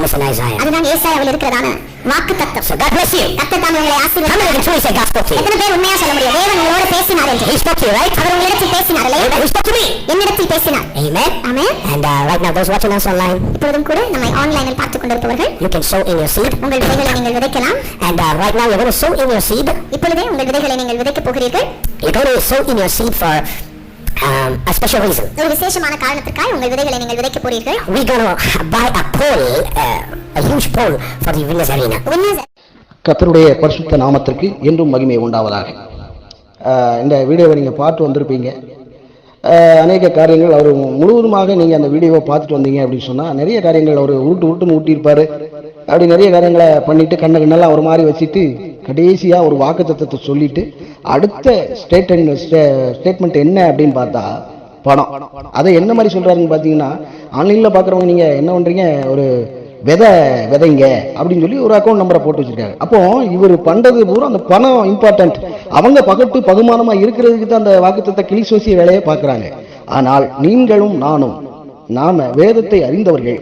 promise in Isaiah. அதுதான் ஏசாயாவில் இருக்கிறதான வாக்கு தத்தம் So God bless you. கர்த்தர் தாமே உங்களை How many can ஆசீர்வதிப்பார் truly say God spoke to you? எத்தனை பேர் உண்மையா சொல்ல முடியும் தேவன் உங்களோட பேசினார் என்று He spoke to you, right? அவர் உங்களிடத்தில் பேசினார் இல்லையா Amen. He spoke to me. என்னிடத்தில் பேசினார் Amen. Amen And uh, right now, those watching us online, இப்பொழுதும் கூட நம்மை ஆன்லைனில் பார்த்துக் கொண்டிருப்பவர்கள் you can sow in your seed. உங்கள் விதைகளை நீங்கள் விதைக்கலாம் And uh, right now, you're going to sow in your seed. இப்பொழுதே உங்கள் விதைகளை நீங்கள் விதைக்கப் போகிறீர்கள் You're going to sow in your seed for um, a special reason. ஒரு விசேஷமான காரணத்திற்காக உங்கள் விதைகளை நீங்கள் விதைக்கப் போறீர்கள் We're going to buy a pole, uh, a huge pole for the Winners Arena. Winners கர்த்தருடைய பரிசுத்த நாமத்திற்கு என்றும் மகிமை உண்டாவதாக இந்த வீடியோவை நீங்கள் பார்த்து வந்திருப்பீங்க அநேக காரியங்கள் அவர் முழுவதுமாக நீங்கள் அந்த வீடியோவை பார்த்துட்டு வந்தீங்க அப்படின்னு சொன்னால் நிறைய காரியங்கள் அவர் உருட்டு உருட்டுன்னு ஊட்டியிருப்பாரு அப்படி நிறைய காரியங்களை பண்ணிட்டு கண்ண கண்ணெல்லாம் ஒரு மாதிரி வச்சுட்டு கடைசியாக ஒரு வாக்கு தத்துவத்தை சொல்லிட்டு அடுத்த ஸ்டேட் ஸ்டேட்மெண்ட் என்ன அப்படின்னு பார்த்தா பணம். அதை என்ன மாதிரி சொல்கிறாருன்னு பார்த்தீங்கன்னா ஆன்லைனில் பார்க்குறவங்க நீங்கள் என்ன பண்ணுறீங்க ஒரு விதை விதைங்க அப்படின்னு சொல்லி ஒரு அக்கௌண்ட் நம்பரை போட்டு வச்சிருக்காங்க அப்போ இவர் பண்ணுறது பூரா அந்த பணம் இம்பார்ட்டன்ட் அவங்க பகட்டு பகுமானமாக இருக்கிறதுக்கு தான் அந்த வாக்குத்தத்தை கிளிசோசிய வேலையை பார்க்குறாங்க. ஆனால் நீங்களும் நானும் நாம் வேதத்தை அறிந்தவர்கள்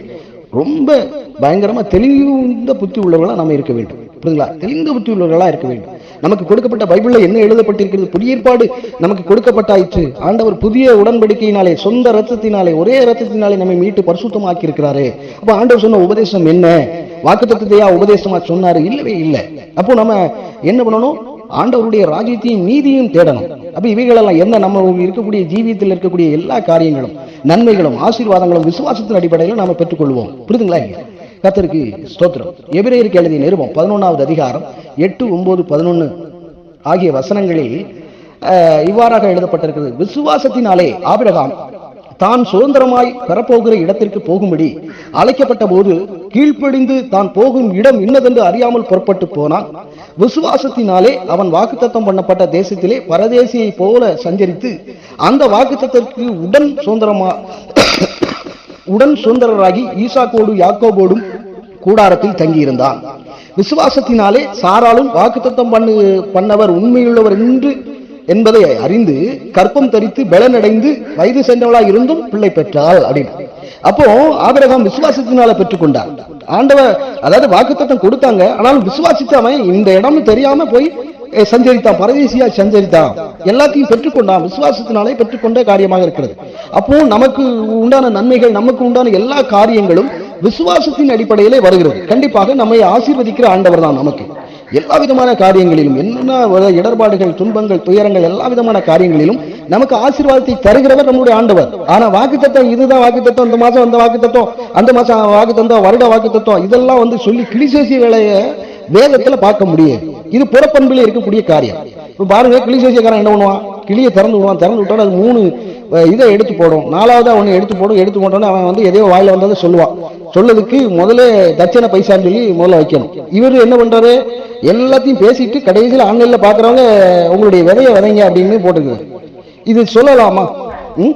ரொம்ப பயங்கரமாக தெளிவுந்த புத்தி உள்ளவர்களாக நாம் இருக்க வேண்டும். புரியுங்களா தெளிந்து புத்தி உள்ளவர்களா இருக்க வேண்டும். நமக்கு கொடுக்கப்பட்ட பைபிள்ல என்ன எழுதப்பட்டிருக்கிறது? புதிய ஏற்பாடு நமக்கு கொடுக்கப்பட்டாயிற்று. ஆண்டவர் புதிய உடன்படிக்கையினாலே சொந்த ரத்தத்தினாலே ஒரே ரத்தத்தினாலே நம்மை மீட்டு பரிசுத்தமாக்கி இருக்கிறாரு அப்ப ஆண்டவர் சொன்ன உபதேசம் என்ன? வாக்குத்தத்தையா உபதேசமா சொன்னாரு? இல்லவே இல்லை. அப்போ நம்ம என்ன பண்ணணும்? ஆண்டவருடைய ராஜ்யத்தையும் நீதியும் தேடணும். அப்ப இவைகளெல்லாம் என்ன? நம்ம இருக்கக்கூடிய ஜீவியத்தில் இருக்கக்கூடிய எல்லா காரியங்களும் நன்மைகளும் ஆசீர்வாதங்களும் விசுவாசத்தின் அடிப்படையில் நாம பெற்றுக்கொள்வோம். புரியுதுங்களா கத்திற்கு ஸ்தோத்திரம். எபிரேயருக்கு எழுதிய நிருபம் பதினொன்றாவது அதிகாரம் எட்டு ஒன்பது பதினொன்னு ஆகிய வசனங்களில் இவ்வாறாக எழுதப்பட்டிருக்கிறது. விசுவாசத்தினாலே ஆபிரகாம் தான் சுதந்திரமாய் பெறப்போகிற இடத்திற்கு போகும்படி அழைக்கப்பட்ட போது கீழ்ப்படிந்து தான் போகும் இடம் இன்னதென்று அறியாமல் புறப்பட்டு போனான். விசுவாசத்தினாலே அவன் வாக்குத்தத்தம் பண்ணப்பட்ட தேசத்திலே பரதேசியை போல சஞ்சரித்து அந்த வாக்குத்தத்திற்கு உடன் சுதந்திரமா உடன் சுதந்திரராகி ஈசாக்கோடு யாக்கோபோடும் கூடாரத்தில் தங்கியிருந்தான். விசுவாசத்தினாலே சாராலும் வாக்குத்தத்தம் பண்ணு பண்ணவர் உண்மையுள்ளவர் என்று என்பதை அறிந்து கற்பம் தரித்து பலனடைந்து வயது சென்றவளா இருந்தும் பிள்ளை பெற்றாள் அப்படின்னு. அப்போ ஆபிரகாம் விசுவாசத்தினால பெற்றுக்கொண்டார் ஆண்டவர் அதாவது வாக்குத்தத்தம் கொடுத்தாங்க. ஆனாலும் விசுவாசித்து அவன் இந்த இடம் தெரியாம போய் சஞ்சரித்தான். பரதேசியா சஞ்சரித்தான். எல்லாத்தையும் பெற்றுக்கொண்டான் விசுவாசத்தினாலே பெற்றுக்கொண்ட காரியமாக இருக்கிறது. அப்போ நமக்கு உண்டான நன்மைகள் நமக்கு உண்டான எல்லா காரியங்களும் விசுவாசத்தின் அடிப்படையிலே வருகிறது. கண்டிப்பாக நம்மை ஆசீர்வதிக்கிற ஆண்டவர் தான் நமக்கு. எல்லா விதமான காரியங்களிலும் என்னென்ன வர இடர்பாடுகள் துன்பங்கள் துயரங்கள் எல்லா விதமான காரியங்களிலும் நமக்கு ஆசீர்வாதத்தை தருகிறவர் நம்முடைய ஆண்டவர். ஆனா வாக்குத்தத்தம் இதுதான் வாக்குத்தத்தம் இந்த மாசம் அந்த வாக்குத்தத்தம் அந்த மாசம் வாக்குத்தத்தம் வருட வாக்குத்தத்தம் இதெல்லாம் வந்து சொல்லி கிளிசேசி வேலையை வேதத்துல பார்க்க முடியாது. இது புறப்பண்பில் இருக்கக்கூடிய காரியம். இப்போ பாருங்க கிளிசேசியக்காரன் என்ன பண்ணுவான்? கிளியை திறந்து விடுவான். திறந்து விட்டாலும் அது மூணு இதை எடுத்து போடும். நாலாவதாக ஒன்று எடுத்து போடும். எடுத்து போட்டோன்னு அவன் வந்து எதையோ வாயில் வந்ததை சொல்லுவான். சொல்லதுக்கு முதல்ல தட்சணை பைசான்னு சொல்லி முதல்ல வைக்கணும். இவர் என்ன பண்ணுறாரு எல்லாத்தையும் பேசிட்டு கடைசியில் ஆன்லைனில் பார்க்குறவங்க உங்களுடைய விதையை விதைங்க அப்படின்னு போட்டுருக்குது இது சொல்லலாமா? ம்?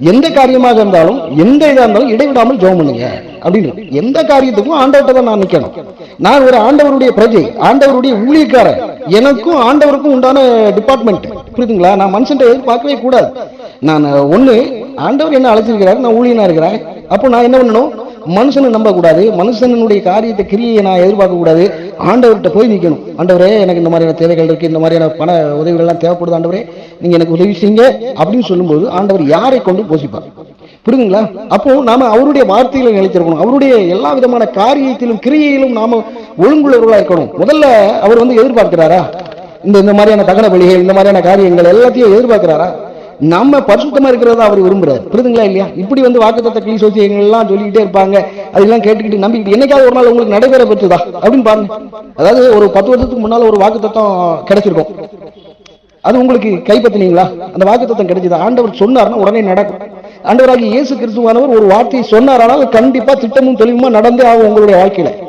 எந்த காரியமாக இருந்தாலும் எந்த இதாக இருந்தாலும் இடைவிடாமல் ஜோம் பண்ணுங்க. அப்படின்னு. எந்த காரியத்துக்கும் ஆண்டவர்கிட்ட தான் நான் நிற்கணும் நான் ஒரு ஆண்டவருடைய பிரஜை ஆண்டவருடைய ஊழியக்காரன் எனக்கும் ஆண்டவருக்கும் உண்டான டிபார்ட்மெண்ட் புரியுதுங்களா? நான் மனுஷன்ட்ட எதிர்பார்க்கவே கூடாது. நான் ஒன்று ஆண்டவர் என்ன அழைச்சிருக்கிறாரு? நான் ஊழியனா இருக்கிறேன். அப்போ நான் என்ன பண்ணணும்? மனுஷனை நம்பக்கூடாது. மனுஷனுடைய காரியத்தை கிரியை நான் எதிர்பார்க்கக்கூடாது. ஆண்டவர்கிட்ட போய் நிற்கணும் ஆண்டவரே எனக்கு இந்த மாதிரியான தேவைகள் இருக்குது இந்த மாதிரியான பண உதவிகள்லாம் தேவைப்படுது ஆண்டவரே. நீங்கள் எனக்கு உதவி செய்யுங்க அப்படின்னு சொல்லும்போது ஆண்டவர் யாரை கொண்டு போஷிப்பார்? புரியுதுங்களா? அப்போ நாம அவருடைய வார்த்தைகளை நிலைத்திருக்கணும். அவருடைய எல்லா விதமான காரியத்திலும் கிரியையிலும் நாம ஒழுங்குள்ளவர்களாக இருக்கணும். முதல்ல அவர் வந்து எதிர்பார்க்கிறாரா? இந்த இந்த மாதிரியான தகன பலிகள் இந்த மாதிரியான காரியங்கள் எல்லாத்தையும் எதிர்பார்க்கிறாரா? நம்ம பரிசுத்தமா இருக்கிறத அவர் விரும்புறாரு. புரியுதுங்களா இல்லையா? இப்படி வந்து வாக்குத்தத்த கிளி சோசியங்கள்லாம் சொல்லிக்கிட்டே இருப்பாங்க. அதெல்லாம் கேட்டுக்கிட்டு நம்பிக்கிட்டு என்னைக்காவது ஒரு நாள் உங்களுக்கு நடைபெற பெற்றுதா? அப்படின்னு பாருங்க. அதாவது ஒரு பத்து வருஷத்துக்கு முன்னால ஒரு வாக்குத்தத்தம் கிடைச்சிருக்கும். அது உங்களுக்கு கைப்பற்றினீங்களா? அந்த வாக்குத்தத்தம் கிடைச்சது? ஆண்டவர் சொன்னார்னா உடனே நடக்கும். ஆண்டவராக இயேசு கிறிஸ்துவானவர் ஒரு வார்த்தையை சொன்னாரானால் கண்டிப்பா திட்டமும் தெளிவுமா நடந்தே ஆகும் உங்களுடைய வாழ்க்கையில.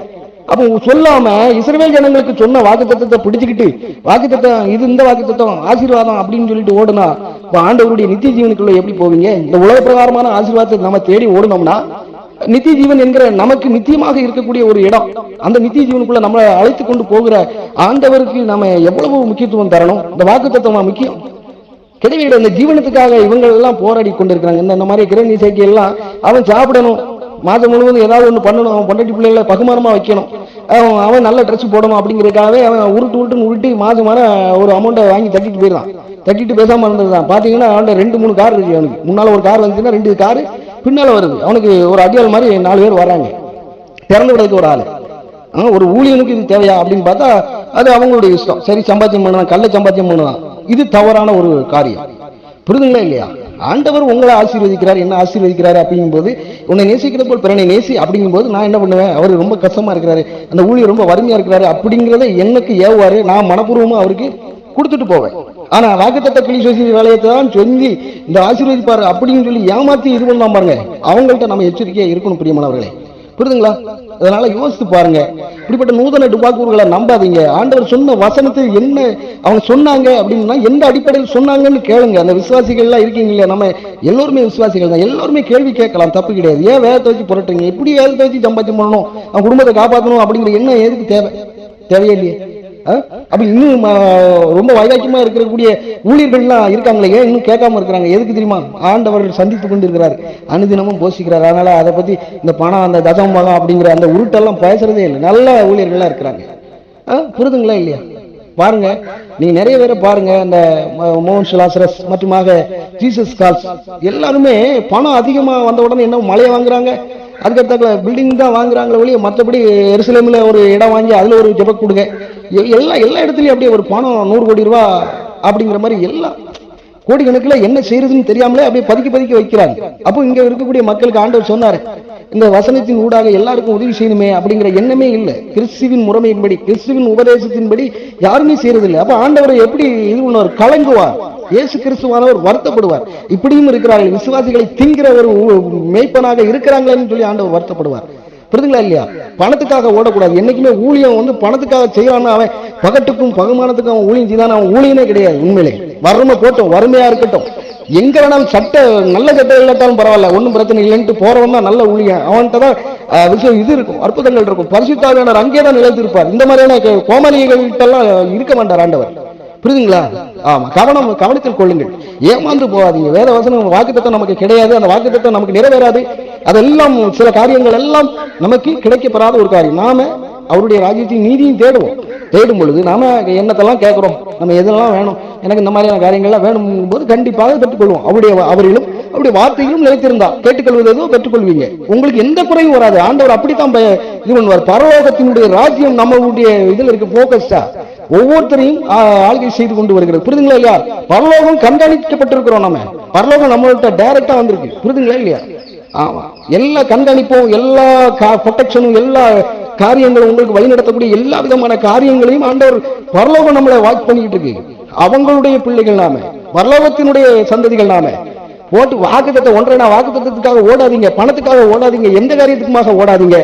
அப்போ சொல்லாம இஸ்ரேல் ஜனங்களுக்கு சொன்ன வாக்குத்தத்தத்தை பிடிச்சுக்கிட்டு வாக்குத்தத்தம் இது இந்த வாக்குத்தத்தம் ஆசீர்வாதம் அப்படின்னு சொல்லிட்டு ஓடுனா இப்போ ஆண்டவருடைய நித்திய ஜீவனுக்குள்ள எப்படி போவீங்க? இந்த உலக பிரகாரமான ஆசீர்வாதத்தை நம்ம தேடி ஓடுனோம்னா நித்திய ஜீவன் என்கிற நமக்கு நித்தியமாக இருக்கக்கூடிய ஒரு இடம். அந்த நித்திய ஜீவனுக்குள்ள நம்மளை அழைத்து கொண்டு போகிற ஆண்டவருக்கு நம்ம எவ்வளவு முக்கியத்துவம் தரணும்? இந்த வாக்குத்தத்தமா முக்கியம்? கிடையாது இந்த ஜீவனத்துக்காக இவங்க எல்லாம் போராடி கொண்டிருக்கிறாங்க. இந்த இந்த மாதிரி கிரணி சேர்க்கை எல்லாம் அவன் சாப்பிடணும். மாதம் முழுவதும் ஏதாவது ஒன்று பண்ணணும். அவன் பொண்டாட்டி பிள்ளைகளை பகுமானமாக வைக்கணும். அவன் அவன் நல்ல ட்ரெஸ் போடணும் அப்படிங்கிறதுக்காகவே அவன் உருட்டு உருட்டுன்னு உருட்டி மாதமான ஒரு அமௌண்ட்டை வாங்கி தட்டிட்டு போயிடலாம் தட்டிட்டு இருந்தது இருந்ததுதான் பார்த்தீங்கன்னா அவன்கிட்ட ரெண்டு மூணு கார் இருக்கு அவனுக்கு. முன்னால் ஒரு கார் வந்துச்சுன்னா ரெண்டு கார் பின்னால் வருது. அவனுக்கு ஒரு அடியாள் மாதிரி நாலு பேர் வராங்க திறந்து விடுறதுக்கு ஒரு ஆள். ஒரு ஊழியனுக்கு இது தேவையா அப்படின்னு பார்த்தா அது அவங்களுடைய இஷ்டம். சரி சம்பாத்தியம் பண்ணலாம். கள்ள சம்பாத்தியம் பண்ணலாம். இது தவறான ஒரு காரியம். புரிதுங்களா இல்லையா? ஆண்டவர் உங்களை ஆசீர்வதிக்கிறார் என்ன ஆசீர்வதிக்கிறார் அப்படிங்கும்போது உன்னை நேசிக்கிற போல் பிறனை நேசி அப்படிங்கும்போது நான் என்ன பண்ணுவேன்? அவர் ரொம்ப கஷ்டமா இருக்கிறாரு. அந்த ஊழியர் ரொம்ப வறுமையா இருக்கிறாரு அப்படிங்கிறத எனக்கு ஏவுவாரு. நான் மனப்பூர்வமா அவருக்கு கொடுத்துட்டு போவேன். ஆனா வாக்குத்தத்த கிளி சோசி வேலையத்தை தான் சொல்லி இந்த ஆசீர்வதிப்பாரு அப்படின்னு சொல்லி ஏமாத்தி இது பண்ணலாம் பாருங்க. அவங்கள்ட்ட நம்ம எச்சரிக்கையா இருக்கணும் பிரியமானவர்களே. புரியுதுங்களா அதனால யோசித்து பாருங்க. இப்படிப்பட்ட நூதன டுபாக்கூர்களை நம்பாதீங்க. ஆண்டவர் சொன்ன வசனத்தை என்ன அவங்க சொன்னாங்க அப்படின்னா எந்த அடிப்படையில் சொன்னாங்கன்னு கேளுங்க. அந்த விசுவாசிகள்லாம் இருக்கீங்க இல்லையா? நம்ம எல்லோருமே விசுவாசிகள் தான். எல்லோருமே கேள்வி கேட்கலாம். தப்பு கிடையாது. ஏன் வேதத்தை வச்சு புரட்டுங்க எப்படி வேதத்தை வச்சு சம்பாத்தியம் பண்ணணும் அவன் குடும்பத்தை காப்பாற்றணும் அப்படிங்கிற எண்ணம் எதுக்கு தேவை? தேவையே இல்லையே. ஆ? அப்ப இன்னும் ரொம்ப வைராக்கியமா இருக்கக்கூடிய ஊழியர்கள்லாம் இருக்காங்களே ஏன் இன்னும் கேட்காம இருக்கிறாங்க? எதுக்கு தெரியுமா? ஆண்டவர் சந்தித்து கொண்டு இருக்கிறார் அனுதினமும் போஷிக்கிறார். அதனால அதை பத்தி இந்த பணம் அந்த தசமபாகம் அப்படிங்கிற அந்த உருட்டெல்லாம் பேசுறதே இல்லை. நல்ல ஊழியர்கள்லாம் இருக்கிறாங்க. ஆ, இல்லையா? பாருங்க நீங்க நிறைய பேரை பாருங்க. இந்த மோகன் சுலாசரஸ் மற்றுமாக ஜீசஸ் கால்ஸ். எல்லாருமே பணம் அதிகமா வந்த உடனே என்ன மழையை வாங்குறாங்க? அதுக்கடுத்தாக்கல பில்டிங் தான் வாங்குறாங்களே ஒழிய மற்றபடி எருசலேமில் ஒரு இடம் வாங்கி அதுல ஒரு ஜெப கொடுங்க. எ- எல்லா எல்லா இடத்துலயும் அப்படியே ஒரு பணம் நூறு கோடி ரூபா அப்படிங்கிற மாதிரி எல்லாம் கோடிக்கணக்கில் என்ன செய்யறதுன்னு தெரியாமலே அப்படியே பதுக்கி பதுக்கி வைக்கிறாங்க. அப்போ இங்க இருக்கக்கூடிய மக்களுக்கு ஆண்டவர் சொன்னாரு இந்த வசனத்தின் ஊடாக எல்லாருக்கும் உதவி செய்யணுமே அப்படிங்கிற எண்ணமே இல்லை. கிறிஸ்துவின் முறைமையின்படி கிறிஸ்துவின் உபதேசத்தின்படி யாருமே செய்யறதில்லை. அப்ப ஆண்டவரை எப்படி இது பண்ணுவார்? கலங்குவார். இயேசு கிறிஸ்துவானவர் வருத்தப்படுவார். இப்படியும் இருக்கிறார்கள். விசுவாசிகளை திங்கிற ஒரு மேய்ப்பனாக இருக்கிறாங்களேன்னு சொல்லி ஆண்டவர் வருத்தப்படுவார். புரிதுங்களா இல்லையா? பணத்துக்காக ஓடக்கூடாது. என்னைக்குமே ஊழியம் வந்து பணத்துக்காக செய்யறான்னு அவன் பகட்டுக்கும் பகுமானத்துக்கும் அவன் ஊழியம் செய்தான் அவன் ஊழியனே கிடையாது உண்மையிலே. வறுமை போட்டோம். வறுமையா இருக்கட்டும். எங்க வேணாலும் சட்டை நல்ல சட்டை இல்லாட்டாலும் பரவாயில்ல ஒன்றும் பிரச்சனை இல்லைன்ட்டு போறவன் தான் நல்ல ஊழியன் அவன்கிட்ட தான் விஷயம் இது இருக்கும் அற்புதங்கள் இருக்கும். பரிசுத்தாவியானவர் அங்கே தான் நிலைத்திருப்பார். இந்த மாதிரியான கே- கோமாளிகள்கிட்டலாம் இருக்க மாட்டார் ஆண்டவர். புரியுதுங்களா? ஆமா கவனம் கவனத்தில் கொள்ளுங்கள். ஏமாந்து போகாதீங்க. வேத வசனம் வாக்குத்தத்தம் நமக்கு கிடையாது. அந்த வாக்குத்தத்தம் நமக்கு நிறைவேறாது. அதெல்லாம் சில காரியங்கள் எல்லாம் நமக்கு கிடைக்கப்படாத ஒரு காரியம். நாம அவருடைய ராஜ்யத்தையும் நீதியும் தேடுவோம். தேடும் பொழுது நாம என்னத்தெல்லாம் கேட்குறோம் நம்ம எதெல்லாம் வேணும்? எனக்கு இந்த மாதிரியான காரியங்கள்லாம் வேணும் போது கண்டிப்பாக பெற்றுக்கொள்வோம். அவருடைய அவரிலும் அவருடைய வார்த்தையிலும் நிலைத்திருந்தா கேட்டுக்கொள்வது எதுவும் பெற்றுக்கொள்வீங்க. உங்களுக்கு எந்த குறையும் வராது. ஆண்டவர் அப்படித்தான் இது பண்ணுவார். பரலோகத்தினுடைய ராஜ்யம் நம்மளுடைய இதில் இருக்கு போக்கஸ்டா ஒவ்வொருத்தரையும் ஆளுகை செய்து கொண்டு வருகிறது. புரிதுங்களா இல்லையா? பரலோகம் கண்காணிக்கப்பட்டிருக்கிறோம் நம்ம பரலோகம் நம்மள்கிட்ட டைரக்டா வந்திருக்கு. புரிதுங்களா இல்லையா? எல்லா கண்காணிப்பும் எல்லா ப்ரொடெக்ஷனும் எல்லா காரியங்களும் உங்களுக்கு வழிநடத்தக்கூடிய எல்லா விதமான காரியங்களையும் ஆண்டவர் பரலோகம் நம்மளை வாக் பண்ணிக்கிட்டு இருக்கு. அவங்களுடைய பிள்ளைகள் நாம பரலோகத்தினுடைய சந்ததிகள் நாம போட்டு வாக்குத்தத்தை ஒன்றை வாக்குத்தத்துக்காக ஓடாதீங்க பணத்துக்காக ஓடாதீங்க எந்த காரியத்துக்குமாக ஓடாதீங்க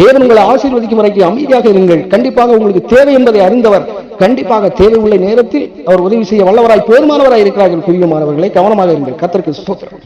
தேவன் உங்களை ஆசீர்வதிக்கும் வரைக்கும் அமைதியாக இருங்கள். கண்டிப்பாக உங்களுக்கு தேவை என்பதை அறிந்தவர் கண்டிப்பாக தேவை உள்ள நேரத்தில் அவர் உதவி செய்ய வல்லவராய் போதுமானவராய் இருக்கிறார்கள். குவியமானவர்களை கவனமாக இருங்கள். கத்திற்கு ஸ்தோத்திரம்.